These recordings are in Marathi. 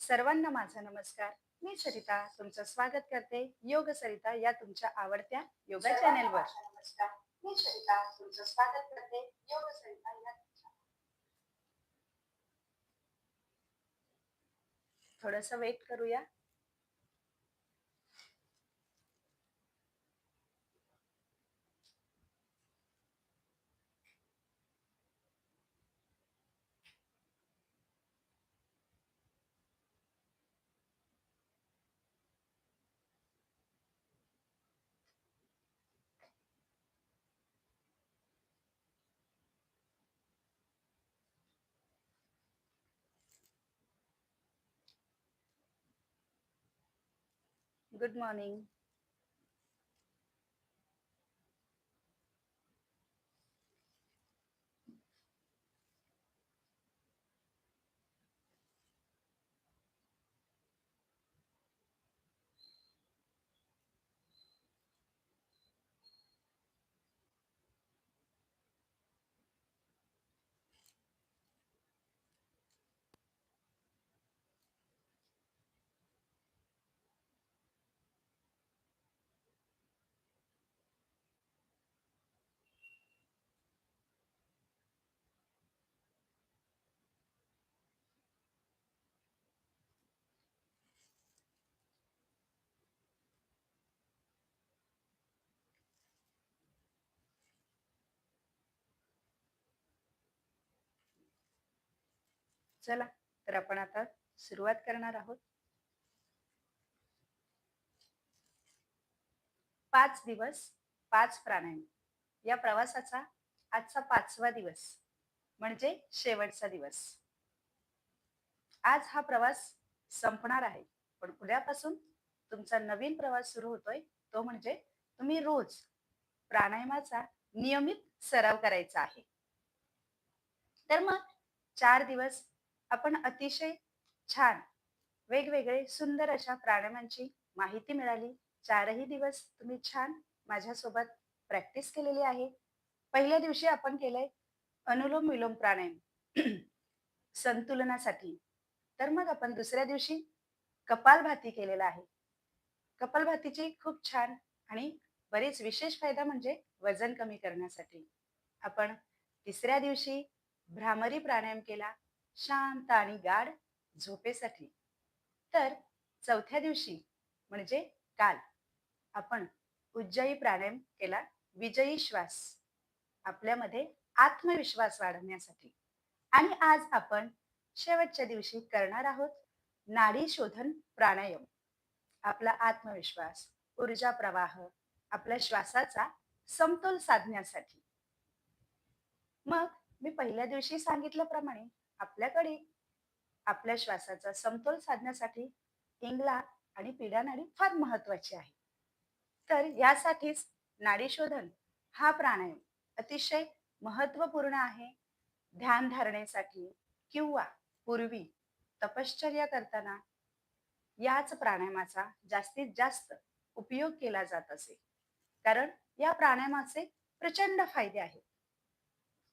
सर्वांना माझा नमस्कार. मी सरिता तुमचं स्वागत करते. योग सरिता या तुमच्या आवडत्या योगा चॅनेलवर नमस्कार. मी सरिता तुमचं स्वागत करते. योग सरिता या थोडस वेट करूया. गुड मॉर्निंग चला तर आपण आता सुरुवात करणार आहोत. पाच दिवस पाच प्राणायाम. या प्रवासाचा आजचा पाचवा दिवस म्हणजे शेवटचा दिवस. आज हा प्रवास संपणार आहे पण उद्यापासून तुमचा नवीन प्रवास सुरू होतोय तो म्हणजे तुम्ही रोज प्राणायामाचा नियमित सराव करायचा आहे. तर मग चार दिवस आपण अतिशय छान वेगवेगळे सुंदर अशा प्राणायामांची माहिती मिळाली. चारही दिवस तुम्ही छान माझ्यासोबत प्रॅक्टिस केलेली आहे. पहिल्या दिवशी आपण केलंय अनुलोम विलोम प्राणायाम. संतुलनासाठी. तर मग आपण दुसऱ्या दिवशी कपालभाती केलेला आहे. कपालभातीची खूप छान आणि बरेच विशेष फायदा म्हणजे वजन कमी करण्यासाठी. आपण तिसऱ्या दिवशी भ्रामरी प्राणायाम केला. शांत आणि गाढ झोपेसाठी. तर चौथ्या दिवशी म्हणजे काल आपण उज्जयी प्राणायाम केला विजयी श्वास आपल्यामध्ये आत्मविश्वास वाढवण्यासाठी. आणि आज आपण शेवटच्या दिवशी करणार आहोत नाडी शोधन प्राणायाम. आपला आत्मविश्वास ऊर्जा प्रवाह आपल्या श्वासाचा समतोल साधण्यासाठी. मग मी पहिल्या दिवशी सांगितल्याप्रमाणे आपल्याकडे आपल्या श्वासाचा समतोल साधण्यासाठी इंगला आणि पिढ्या नाडी फार महत्वाची आहे. तर यासाठीच नाडी शोधन हा प्राणायाम अतिशय महत्त्वपूर्ण आहे. ध्यान धारणेसाठी किंवा पूर्वी तपश्चर्या करताना याच प्राणायामाचा जास्तीत जास्त उपयोग केला जात असे. कारण या प्राणायामाचे प्रचंड फायदे आहेत.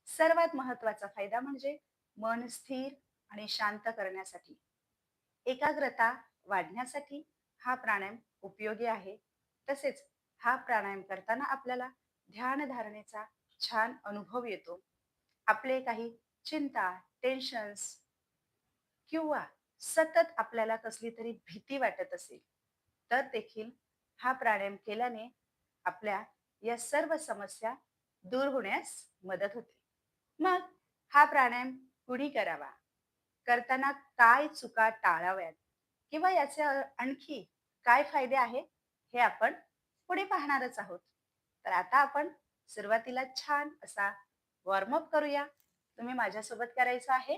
सर्वात महत्त्वाचा फायदा म्हणजे मन स्थिर आणि शांत करण्यासाठी. एकाग्रता वाढण्यासाठी हा प्राणायाम उपयोगी आहे. तसेच हा प्राणायाम करताना आपल्याला ध्यान धारणेचा छान अनुभव येतो. आपले काही चिंता टेन्शन्स किंवा सतत आपल्याला कसली तरी भीती वाटत असेल तर देखील हा प्राणायाम केल्याने आपल्या या सर्व समस्या दूर होण्यास मदत होते. मग हा प्राणायाम कुणी करावा? करताना काय चुका टाळाव्यात? किंवा याचे आणखी काय फायदे आहेत? हे आपण पुढे पाहणारच आहोत. तर आता आपण सुरुवातीला छान असा वॉर्मअप करूया. तुम्ही माझ्यासोबत करायचं आहे.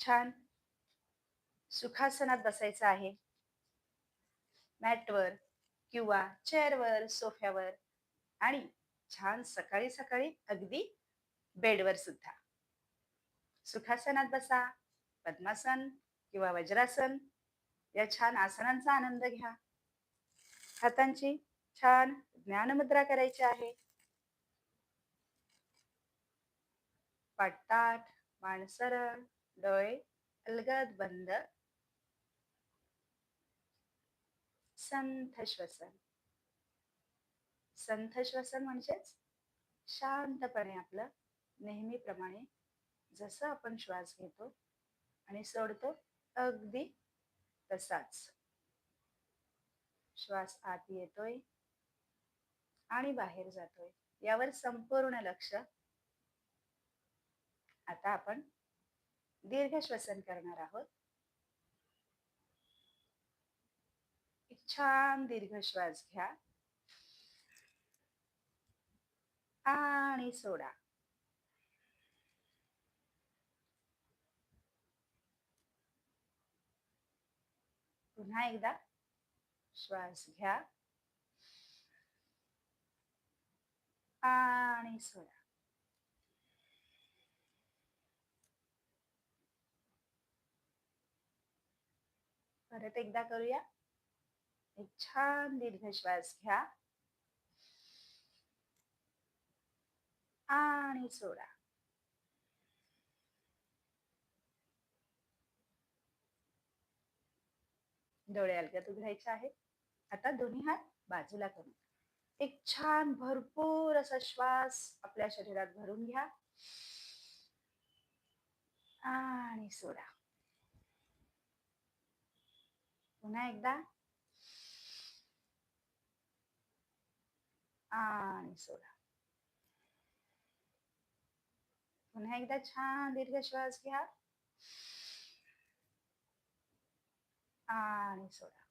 छान सुखासनात बसायचं आहे. मॅटवर किंवा चेअरवर सोफ्यावर आणि छान सकाळी सकाळी अगदी बेडवर सुद्धा. सुखासनात बसा पद्मासन किंवा वज्रासन या छान आसनांचा आनंद घ्या. हातांची छान ज्ञानमुद्रा करायची आहे. पाटताट मान सरळ डोळे अलगद बंद संथ श्वसन संथ श्वसन म्हणजेच शांतपणे आपलं नेहमीप्रमाणे जसं आपण श्वास घेतो आणि सोडतो अगदी तसाच. श्वास आत येतोय आणि बाहेर जातोय. यावर संपूर्ण लक्ष आता आपण दीर्घ श्वसन करणार आहोत. छान दीर्घ श्वास घ्या. आणि सोडा. पुन्हा एकदा श्वास घ्या. आणि सोडा. परत एकदा करूया. एक छान दीर्घ श्वास घ्या आणि सोडा डोळे अलगत उघडायचे आहेत. आता दोन्ही हात बाजूला करून. एक छान भरपूर असा श्वास आपल्या शरीरात भरून घ्या. आणि सोडा. पुन्हा एकदा. आणि सोडा पुन्हा एकदा छान दीर्घ श्वास घ्या आणि सोडा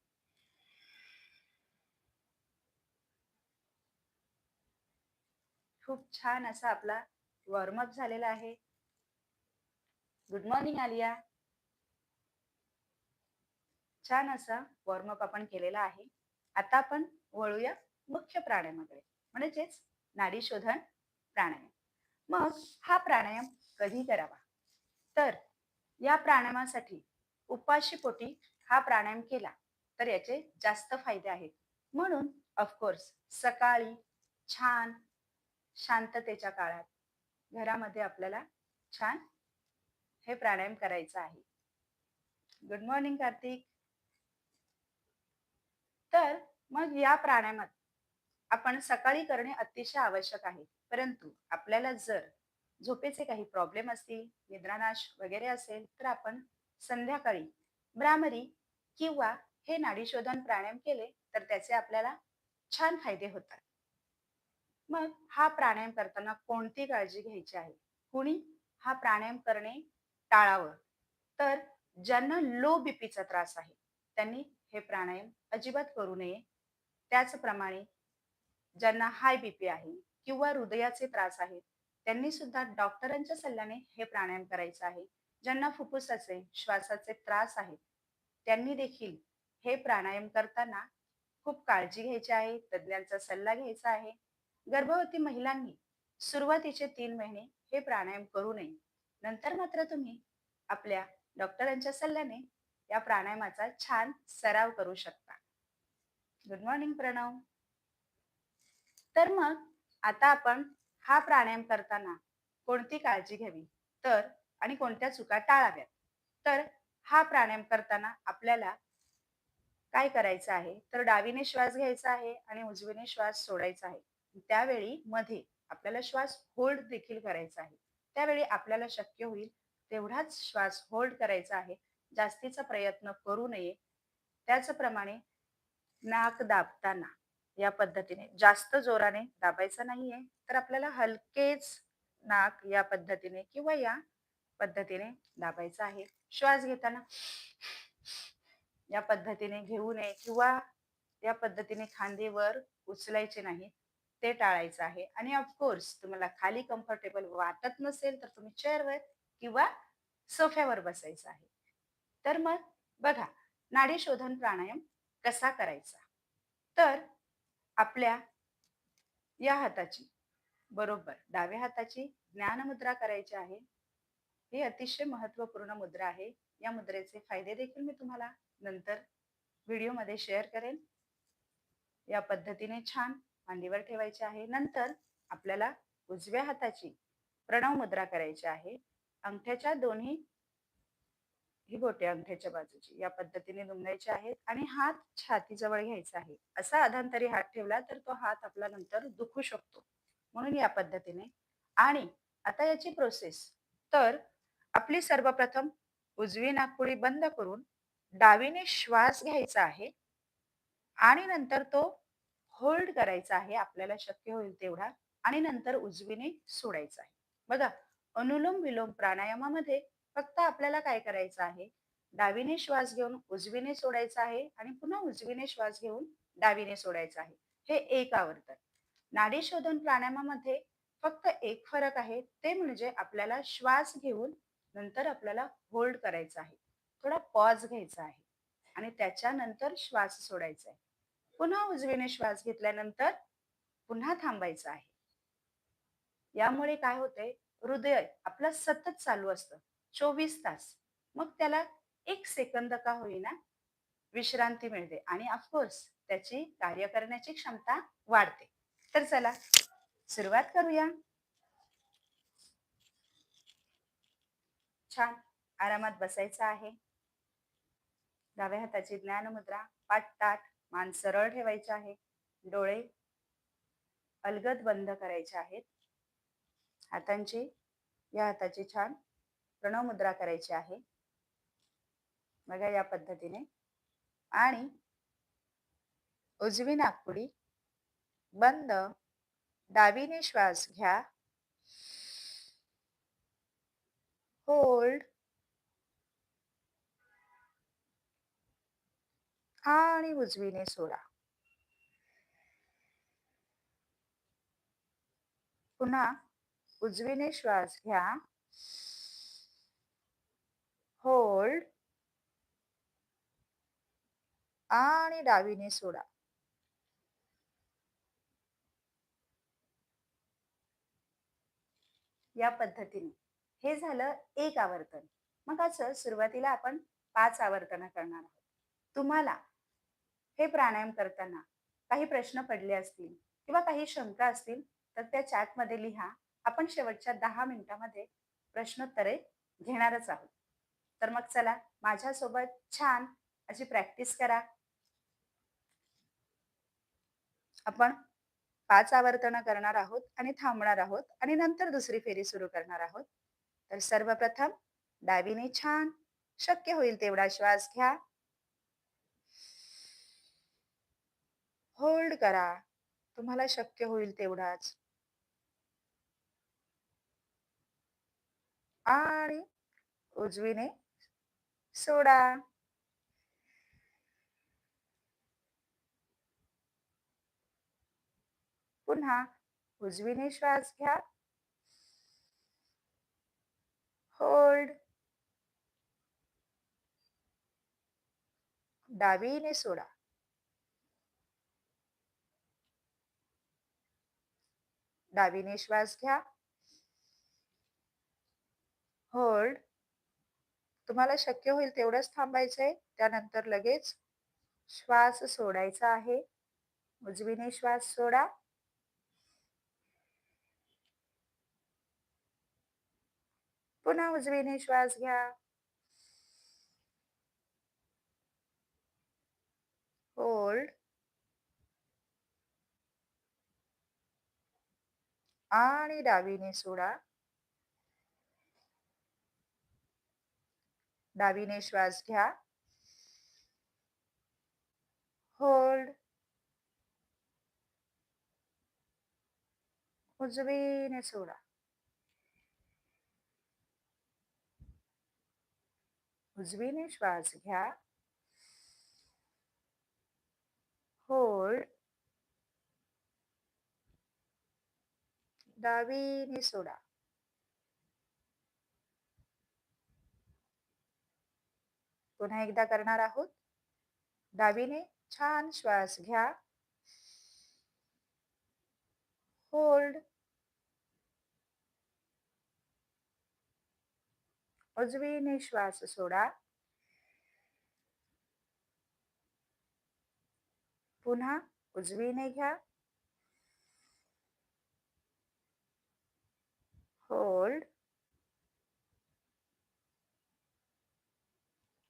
खूप छान असा आपला वॉर्मअप झालेला आहे. गुड मॉर्निंग आलिया छान असा वॉर्मअप आपण केलेला आहे. आता आपण वळूया मुख्य प्राणायामाकडे म्हणजेच नाडी शोधन प्राणायाम. मग हा प्राणायाम कधी करावा? तर या प्राणायामासाठी उपाशी पोटी हा प्राणायाम केला तर याचे जास्त फायदे आहेत. म्हणून ऑफकोर्स सकाळी छान शांततेच्या काळात घरामध्ये आपल्याला छान हे प्राणायाम करायचं आहे. Good morning Kartik. तर मग या प्राणायामात आपण सकाळी करणे अतिशय आवश्यक आहे. परंतु आपल्याला जर झोपेचे काही प्रॉब्लेम असतील निद्रानाश वगैरे असेल तर आपण संध्याकाळी ब्रामरी किंवा हे नाडीशोधन प्राणायाम केले तर त्याचे आपल्याला छान फायदे होतात. मग हा प्राणायाम करताना कोणती काळजी घ्यायची आहे? कुणी हा प्राणायाम करणे टाळावं? तर ज्यांना लो बीपीचा त्रास आहे त्यांनी हे प्राणायाम अजिबात करू नये. त्याचप्रमाणे ज्यांना हाय बीपी आहे किंवा हृदयाचे त्रास आहेत त्यांनी सुद्धा डॉक्टरांच्या सल्ल्याने हे प्राणायाम करायचं आहे. ज्यांना फुफ्फुसाचे श्वासाचे त्रास आहेत त्यांनी देखील हे प्राणायाम करताना खूप काळजी घ्यायची आहे तज्ज्ञांचा सल्ला घ्यायचा आहे. गर्भवती महिलांनी सुरुवातीचे तीन महिने हे प्राणायाम करू नये. नंतर मात्र तुम्ही आपल्या डॉक्टरांच्या सल्ल्याने या प्राणायामाचा छान सराव करू शकता. Good morning Pranav. तर मग आता आपण हा प्राणायाम करताना कोणती काळजी घ्यावी? तर आणि कोणत्या चुका टाळाव्यात? तर हा प्राणायाम करताना आपल्याला काय करायचं आहे? तर डावीने श्वास घ्यायचा आहे आणि उजवीने श्वास सोडायचा आहे. त्यावेळी मध्ये आपल्याला श्वास होल्ड देखील करायचा आहे. त्यावेळी आपल्याला शक्य होईल तेवढाच श्वास होल्ड करायचा आहे. जास्तीचा प्रयत्न करू नये. त्याचप्रमाणे नाक दाबताना या पद्धतीने. जास्त जोराने दाबायचं नाहीये तर आपल्याला हलकेच नाक या पद्धतीने किंवा या पद्धतीने दाबायचं आहे. श्वास घेताना या पद्धतीने घेऊ नये किंवा या पद्धतीने खांदेवर उचलायचे नाही ते टाळायचं आहे. आणि ऑफकोर्स तुम्हाला खाली कम्फर्टेबल वाटत नसेल तर तुम्ही चेअरवर किंवा सोफ्यावर बसायचं आहे. तर मग बघा नाडी शोधन प्राणायाम कसा करायचा? तर आपल्या या हाताची. बरोबर. डाव्या हाताची ज्ञान मुद्रा करायची आहे. ही अतिशय महत्त्वपूर्ण मुद्रा आहे. या मुद्रेचे फायदे देखील मी तुम्हाला नंतर व्हिडिओमध्ये शेअर करेन. या पद्धतीने छान मांडीवर ठेवायचे आहे. नंतर आपल्याला उजव्या हाताची प्रणव मुद्रा करायची आहे. अंगठ्याच्या दोन्ही ही बोटे अंगठ्याच्या बाजूची. या पद्धतीने दुमडायचे आहेत आणि हात छातीजवळ घ्यायचा आहे. असा अधांतरी हात ठेवला तर तो हात आपला नंतर दुखू शकतो. म्हणून या पद्धतीने. आणि आता याची प्रोसेस तर आपली सर्वप्रथम उजवी नागपुडी बंद करून डावीने श्वास घ्यायचा आहे आणि नंतर तो होल्ड करायचा आहे. आपल्याला शक्य होईल तेवढा. आणि नंतर उजवीने सोडायचा आहे. बघा अनुलोम विलोम प्राणायामामध्ये फक्त आपल्याला काय करायचं आहे? डावीने श्वास घेऊन उजवीने सोडायचा आहे आणि पुन्हा उजवीने श्वास घेऊन डावीने सोडायचा आहे. हे एक आवर्तन. नाडी शोधन प्राणायामामध्ये फक्त एक फरक आहे ते म्हणजे आपल्याला श्वास घेऊन नंतर आपल्याला होल्ड करायचा आहे. थोडा पॉज घ्यायचा आहे आणि त्याच्यानंतर श्वास सोडायचा आहे. पुन्हा उजवीने श्वास घेतल्यानंतर पुन्हा थांबायचं आहे. यामुळे काय होते हृदय आपलं सतत चालू असतं. चोवीस तास. मग त्याला एक सेकंद का होईना विश्रांती मिळते आणि ऑफकोर्स त्याची कार्य करण्याची क्षमता वाढते. तर चला सुरुवात करूया. छान आरामात बसायचं आहे. डाव्या हाताची ज्ञान मुद्रा पाठ ताट मान सरळ ठेवायचे आहे. डोळे अलगद बंद करायचे आहेत. हातांची या हाताची छान प्रणव मुद्रा करायची आहे. बघा या पद्धतीने. आणि उजवी नागपुडी बंद. डावीने श्वास घ्या. होल्ड आणि उजवीने सोडा. पुन्हा उजवीने श्वास घ्या. होल्ड आणि डावीने सोडा. या पद्धतीने. हे झालं एक आवर्तन. मग असं सुरुवातीला आपण पाच आवर्तन करणार आहोत. तुम्हाला हे प्राणायाम करताना काही प्रश्न पडले असतील किंवा काही शंका असतील तर त्या चॅटमध्ये लिहा. आपण शेवटच्या दहा मिनिटामध्ये प्रश्नोत्तरे घेणारच आहोत. तर मग चला माझ्यासोबत छान अशी प्रॅक्टिस करा. आपण पाच आवर्तन करणार आहोत आणि थांबणार आहोत आणि नंतर दुसरी फेरी सुरू करणार आहोत. तर सर्वप्रथम डावीने छान शक्य होईल तेवढा श्वास घ्या. होल्ड करा. तुम्हाला शक्य होईल तेवढाच. आणि उजवीने सोडा. पुन्हा उजवीने श्वास घ्या. होल्ड डावीने सोडा. डावीने श्वास घ्या. होल्ड तुम्हाला शक्य होईल तेवढंच थांबायचंय. त्यानंतर लगेच श्वास सोडायचा आहे. उजवीने श्वास सोडा. पुन्हा उजवीने श्वास घ्या. होल्ड आणि डावीने सोडा. डावीने श्वास घ्या. होल्ड उजवीने सोडा. उजवीने श्वास घ्या. होल्ड डावीने सोडा. पुन्हा एकदा करणार आहोत. डावीने छान श्वास घ्या. होल्ड उजवीने श्वास सोडा. पुन्हा उजवीने घ्या. होल्ड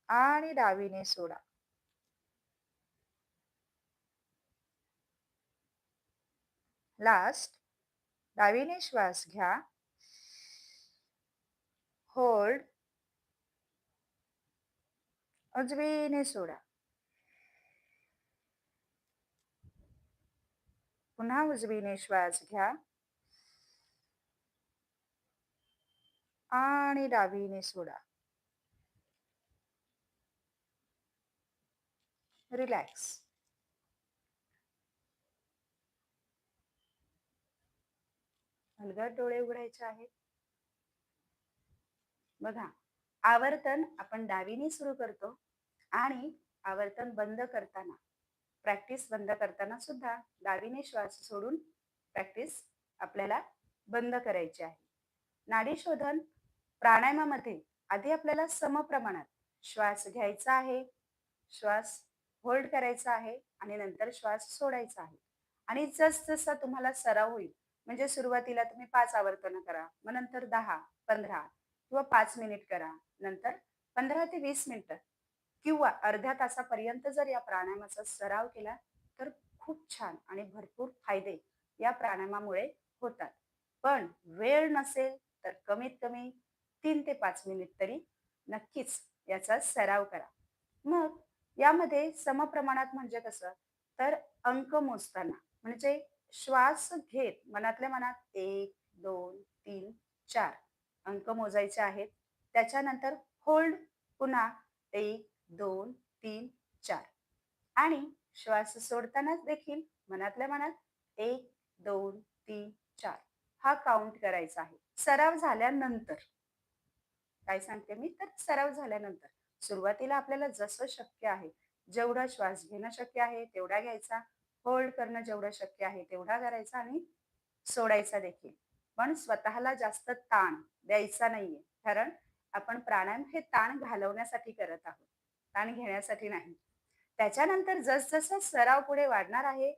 आणि डावीने सोडा. लास्ट डावीने श्वास घ्या. होल्ड उजवीने सोडा. पुन्हा उजवीने श्वास घ्या. आणि डावीने सोडा. रिलॅक्स हलगट डोळे उघडायचे आहेत. बघा आवर्तन आपण डावीने सुरू करतो आणि आवर्तन बंद करताना प्रॅक्टिस बंद करताना सुद्धा डावीने श्वास सोडून प्रॅक्टिस आपल्याला बंद करायची आहे. नाडी शोधन प्राणायामामध्ये आधी आपल्याला समप्रमाणात श्वास घ्यायचा आहे. श्वास होल्ड करायचा आहे आणि नंतर श्वास सोडायचा आहे. आणि जसजसा तुम्हाला सराव होईल म्हणजे सुरुवातीला तुम्ही पाच आवर्तन करा मग नंतर दहा पंधरा किंवा पाच मिनिट करा नंतर पंधरा ते वीस मिनिट किंवा अर्ध्या तासापर्यंत जर या प्राणायामाचा सराव केला तर खूप छान आणि भरपूर फायदे या प्राणायामामुळे होतात. पण वेळ नसेल तर कमीत कमी तीन ते पाच मिनिट तरी नक्कीच याचा सराव करा. मग यामध्ये समप्रमाणात म्हणजे कसं? तर अंक मोजताना म्हणजे श्वास घेत मनातल्या मनात एक दोन तीन चार अंक मोजायचे आहेत. त्याच्यानंतर होल्ड पुन्हा एक दोन तीन चार. आणि श्वास सोडताना देखील मनातल्या मनात एक दोन तीन चार हा काउंट करायचा आहे. सराव झाल्यानंतर. काय सांगते मी? तर सराव झाल्यानंतर. सुरुवातीला आपल्याला जसं शक्य आहे जेवढा श्वास घेणं शक्य आहे तेवढा घ्यायचा होल्ड करणं जेवढं शक्य आहे तेवढा करायचा आणि सोडायचा देखील. पण स्वतःला जास्त ताण द्यायचा नाहीये कारण आपण प्राणायाम हे ताण घालवण्यासाठी करत आहोत ताण घेण्यासाठी नाही. त्याच्यानंतर जसजसा सराव पुढे वाढणार आहे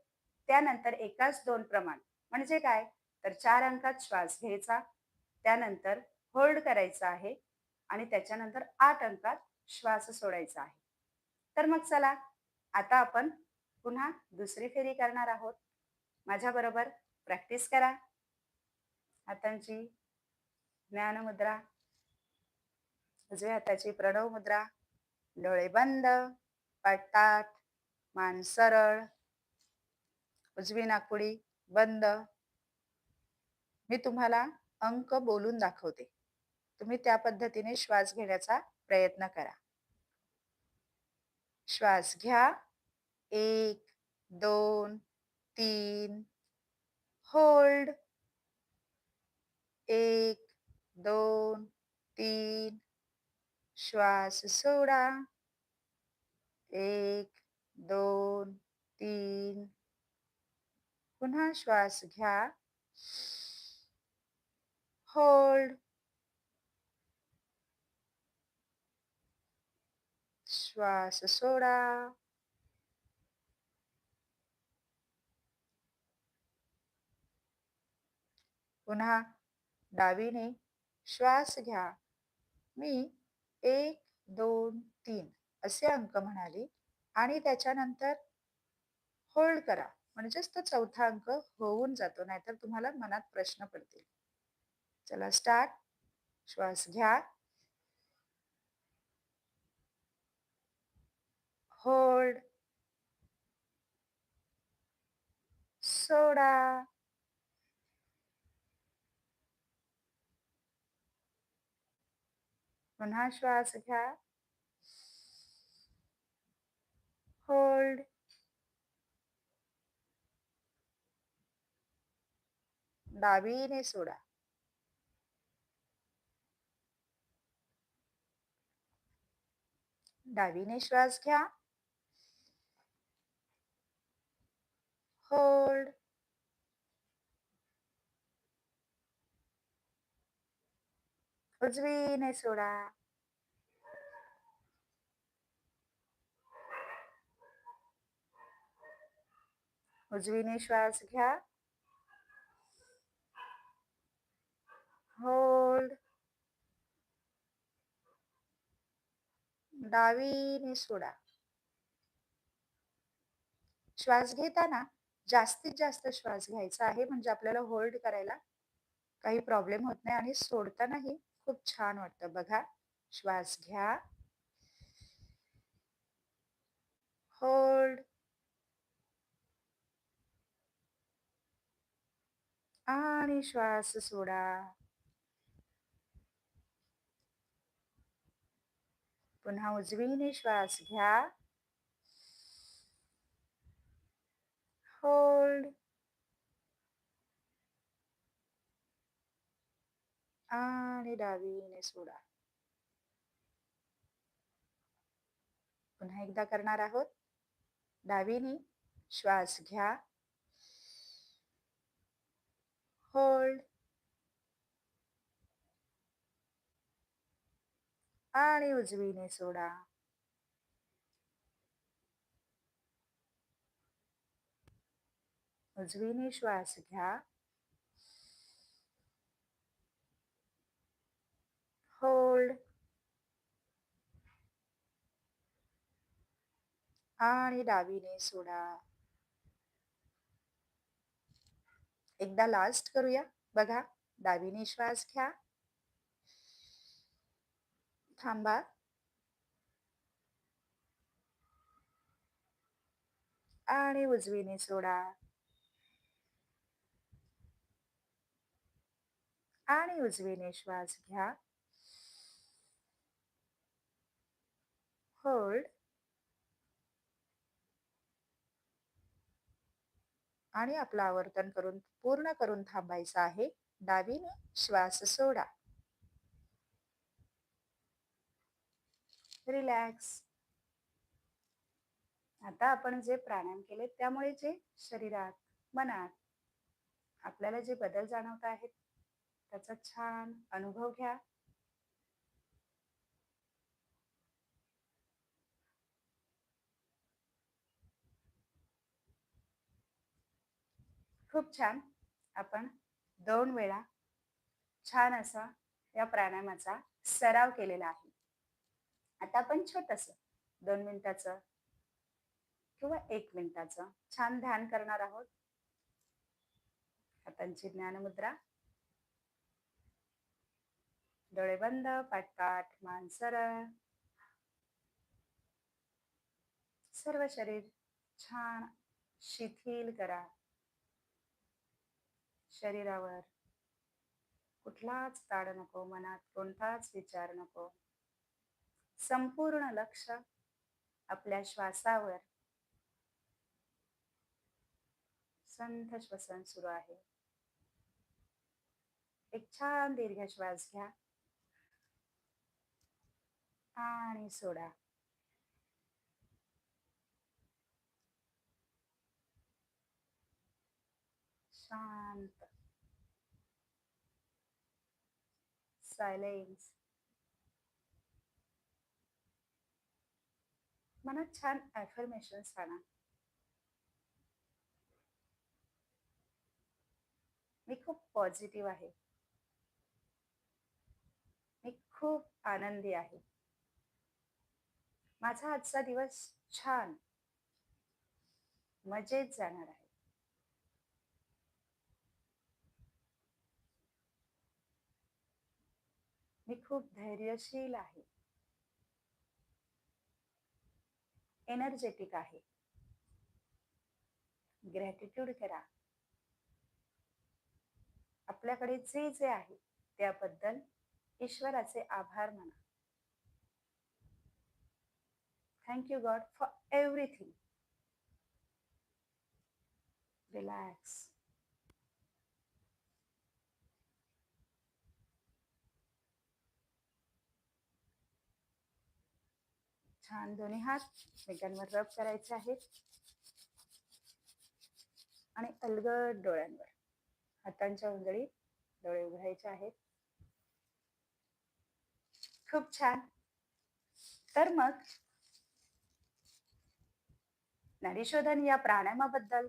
त्यानंतर एकाच दोन प्रमाण म्हणजे काय? तर चार अंकात श्वास घ्यायचा त्यानंतर होल्ड करायचा आहे आणि त्याच्यानंतर आठ अंकात श्वास सोडायचा आहे. तर मग चला आता आपण पुन्हा दुसरी फेरी करणार आहोत. माझ्या बरोबर प्रॅक्टिस करा. हातांची ज्ञानमुद्रा उजव्या हाताची प्रणव मुद्रा डोळे बंद पाटात मान सरळ उजवी नाकुडी बंद. मी तुम्हाला अंक बोलून दाखवते. तुम्ही त्या पद्धतीने श्वास घेण्याचा प्रयत्न करा. श्वास घ्या. एक, दोन, तीन. होल्ड एक, दोन, तीन. श्वास सोडा. एक, दोन, तीन. पुन्हा श्वास घ्या. होल्ड श्वास सोडा पुन्हा डावीने श्वास घ्या. मी एक दोन तीन असे अंक म्हणाले आणि त्याच्यानंतर होल्ड करा. म्हणजेच तो चौथा अंक होऊन जातो नाहीतर तुम्हाला मनात प्रश्न पडतील. चला स्टार्ट श्वास घ्या. होल्ड सोडा पुन्हा श्वास घ्या होल्ड डावीने सोडा डावीने श्वास घ्या hold. उजवीने सोडा उजवीने श्वास घ्या होल्ड डावीने सोडा श्वास घेताना जास्तीत जास्त श्वास घ्यायचा आहे म्हणजे आपल्याला होल्ड करायला काही प्रॉब्लेम होत नाही आणि सोडतानाही खूप छान वाटतं. बघा श्वास घ्या. होल्ड. आणि श्वास सोडा. पुन्हा उजवीने श्वास घ्या. होल्ड आणि डावीने सोडा पुन्हा एकदा करणार आहोत. डावीने श्वास घ्या. होल्ड आणि उजवीने सोडा. उजवीने श्वास घ्या. होल्ड आणि डावीने सोडा. एकदा लास्ट करूया. बघा डावीने श्वास घ्या. थांबा. आणि उजवीने सोडा. आणि उजवीने श्वास घ्या. होल्ड आणि आपलं आवर्तन करून पूर्ण करून थांबायचं आहे. डावीने श्वास सोडा. रिलॅक्स आता आपण जे प्राणायाम केले त्यामुळे जे शरीरात मनात आपल्याला जे बदल जाणवत आहेत त्याचा छान अनुभव घ्या. खूप छान. आपण दोन वेळा छान असा या प्राणायामाचा सराव केलेला आहे. आता आपण छोटस दोन मिनिटाचं किंवा एक मिनिटाचं छान ध्यान करणार आहोत. हातांची ज्ञानमुद्रा डोळे बंद पाटपाट मान सरळ सर्व शरीर छान शिथिल करा. शरीरावर कुठलाच ताड नको मनात कोणताच विचार नको. संपूर्ण लक्ष आपल्या श्वासावर. संथ श्वसन सुरू आहे. एक छान दीर्घ श्वास घ्या. आणि सोडा. शांत. सायलेन्स मनात छान ऍफर्मेशन आणा मी खूप पॉझिटिव्ह आहे. मी खूप आनंदी आहे. माझा आजचा दिवस छान मजेत जाणार आहे. मी खूप धैर्यशील आहे. एनर्जेटिक आहे. ग्रॅटिट्यूड करा. आपल्याकडे जे जे आहे त्याबद्दल ईश्वराचे आभार माना. Thank you, God, for everything. Relax छान दोन्ही हात एकमेकांवर रब करायचे आहेत. आणि अलगद डोळ्यांवर. हातांच्या उंजळीत डोळे उघडायचे आहेत. खूप छान. तर मग नाडीशोधन या प्राणायामाबद्दल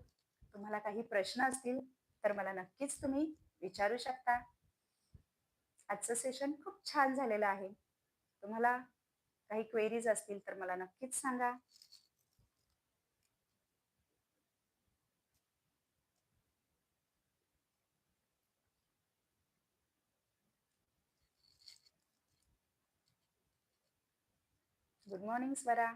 तुम्हाला काही प्रश्न असतील तर मला नक्कीच तुम्ही विचारू शकता. आजचं सेशन खूप छान झालेलं आहे. तुम्हाला काही क्वेरीज असतील तर मला नक्कीच सांगा. गुड मॉर्निंग स्वरा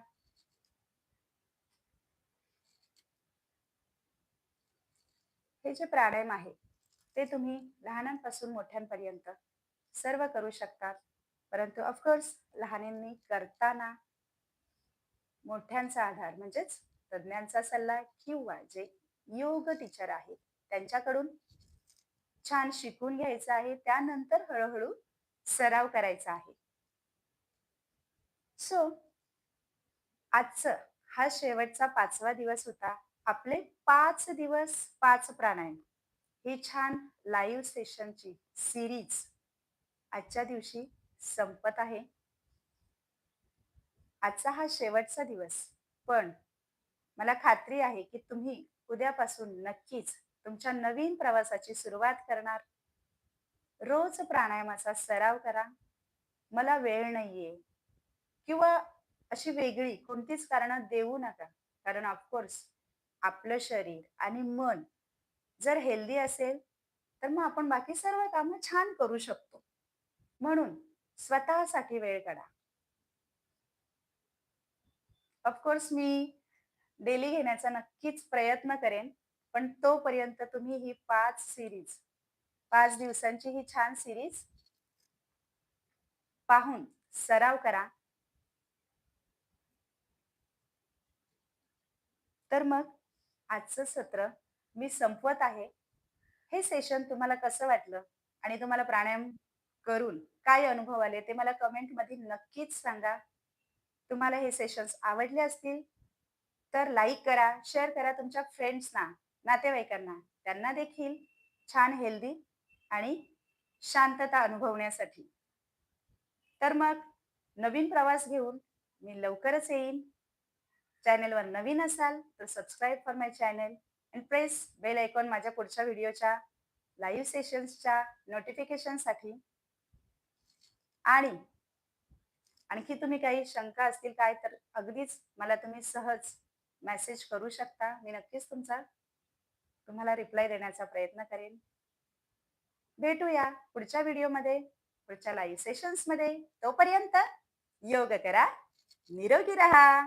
हे जे प्राणायाम आहे ते तुम्ही लहानांपासून मोठ्यांपर्यंत सर्व करू शकतात. परंतु ऑफकोर्स लहानांनी करताना मोठ्यांचा आधार म्हणजेच तज्ज्ञांचा सल्ला किंवा जे योग टीचर आहेत त्यांच्याकडून छान शिकून घ्यायचं आहे. त्यानंतर हळूहळू सराव करायचा आहे. सो आजचं हा शेवटचा पाचवा दिवस होता. आपले पाच दिवस पाच प्राणायाम. ही छान लाईव्ह सेशनची सिरीज आजच्या दिवशी संपत आहे. आजचा हा शेवटचा दिवस. पण मला खात्री आहे की तुम्ही उद्यापासून नक्कीच तुमच्या नवीन प्रवासाची सुरुवात करणार. रोज प्राणायामाचा सराव करा. मला वेळ नाहीये. किंवा अशी वेगळी कोणतीच कारण देऊ नका. कारण ऑफकोर्स आपलं शरीर आणि मन जर हेल्दी असेल तर मग आपण बाकी सर्व कामं छान करू शकतो. म्हणून स्वतःसाठी वेळ काढा. ऑफकोर्स मी डेली घेण्याचा नक्कीच प्रयत्न करेन पण तोपर्यंत तुम्ही ही पाच सिरीज पाच दिवसांची ही छान सिरीज पाहून सराव करा. तर मग आजचं सत्र मी संपवत आहे. हे सेशन तुम्हाला कसं वाटलं? आणि तुम्हाला प्राणायाम करून काय अनुभव आले? ते मला कमेंटमध्ये नक्कीच सांगा. तुम्हाला हे सेशन्स आवडले असतील? तर लाईक करा शेअर करा तुमच्या फ्रेंड्सना नातेवाईकांना. त्यांना देखील छान हेल्दी आणि शांतता अनुभवण्यासाठी. तर मग नवीन प्रवास घेऊन मी लवकरच येईन. चॅनेलवर नवीन असाल तर subscribe for my channel and press bell icon माझ्या पुढच्या व्हिडिओच्या लाईव्ह सेशन्सच्या नोटिफिकेशनसाठी आणि आणखी तुम्ही काही शंका असतील काय तर अगदीच मला तुम्ही सहज मेसेज करू शकता. मी नक्कीच तुमचा तुम्हाला रिप्लाय देण्याचा प्रयत्न करेन. भेटूया पुढच्या व्हिडिओमध्ये पुढच्या लाईव्ह सेशन्समध्ये तोपर्यंत योग करा निरोगी राहा.